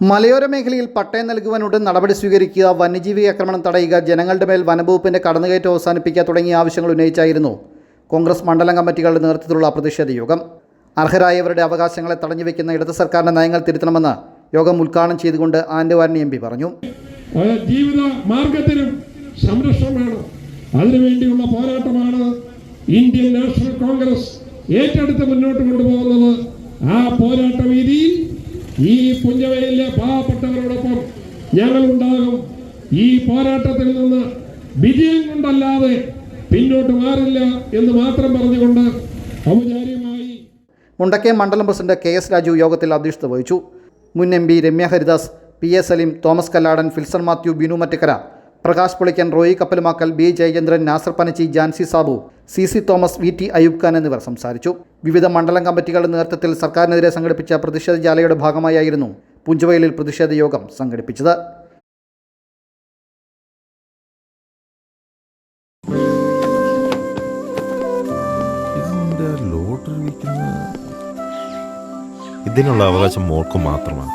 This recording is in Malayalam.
മലയോര മേഖലയിൽ പട്ടയം നൽകുവാൻ ഉടൻ നടപടി സ്വീകരിക്കുക വന്യജീവി ആക്രമണം തടയുക ജനങ്ങളുടെ മേൽ വനംവകുപ്പിന്റെ കടന്നുകയറ്റം അവസാനിപ്പിക്കുക തുടങ്ങിയ ആവശ്യങ്ങൾ ഉന്നയിച്ചായിരുന്നു കോൺഗ്രസ് മണ്ഡലം കമ്മിറ്റികളുടെ നേതൃത്വത്തിലുള്ള പ്രതിഷേധ യോഗം. അർഹരായവരുടെ അവകാശങ്ങളെ തടഞ്ഞു വെക്കുന്ന ഇടത് സർക്കാരിന്റെ നയങ്ങൾ തിരുത്തണമെന്ന് യോഗം ഉദ്ഘാടനം ചെയ്തുകൊണ്ട് ആൻഡവാനി എം പി പറഞ്ഞു. ജീവിത മാർഗത്തിനും സംരക്ഷണമാണ് വേണം. അതിനുവേണ്ടിയുള്ള പോരാട്ടമാണ് ഇന്ത്യൻ നാഷണൽ കോൺഗ്രസ് ഏറ്റെടുത്ത് മുന്നോട്ട് കൊണ്ടുപോകുന്നത്. ആ പോരാട്ട വീതിയിൽ ഈ പുഞ്ചവയിലെ പാവപ്പെട്ടവരോടൊപ്പം ഞങ്ങളുണ്ടാകും. ഈ പോരാട്ടത്തിൽ നിന്ന് വിജയം കൊണ്ടല്ലാതെ പിന്നോട്ട് മാറില്ല എന്ന് മാത്രം പറഞ്ഞുകൊണ്ട് ഔപചാരികമായി മുണ്ടക്കയം മണ്ഡലം പ്രസിഡന്റ് കെ എസ് രാജു യോഗത്തിൽ അധ്യക്ഷത വഹിച്ചു. മുൻ M P Ramya Haridas P A Saleem Thomas Kalladan Filson Mathew Binu Mattakkara. Prakash Polikkan Roy Kappalumakkal B Jayachandran Nasar Panachi Jancy Sabu C C Thomas V T Ayub Khan എന്നിവർ സംസാരിച്ചു. വിവിധ മണ്ഡലം കമ്മിറ്റികളുടെ നേതൃത്വത്തിൽ സർക്കാരിനെതിരെ സംഘടിപ്പിച്ച പ്രതിഷേധ ജാലയുടെ ഭാഗമായായിരുന്നു പുഞ്ചവയലിൽ പ്രതിഷേധ യോഗം സംഘടിപ്പിച്ചത്. ഇതിനുള്ള അവകാശം മോൾക്ക് മാത്രമാണ്.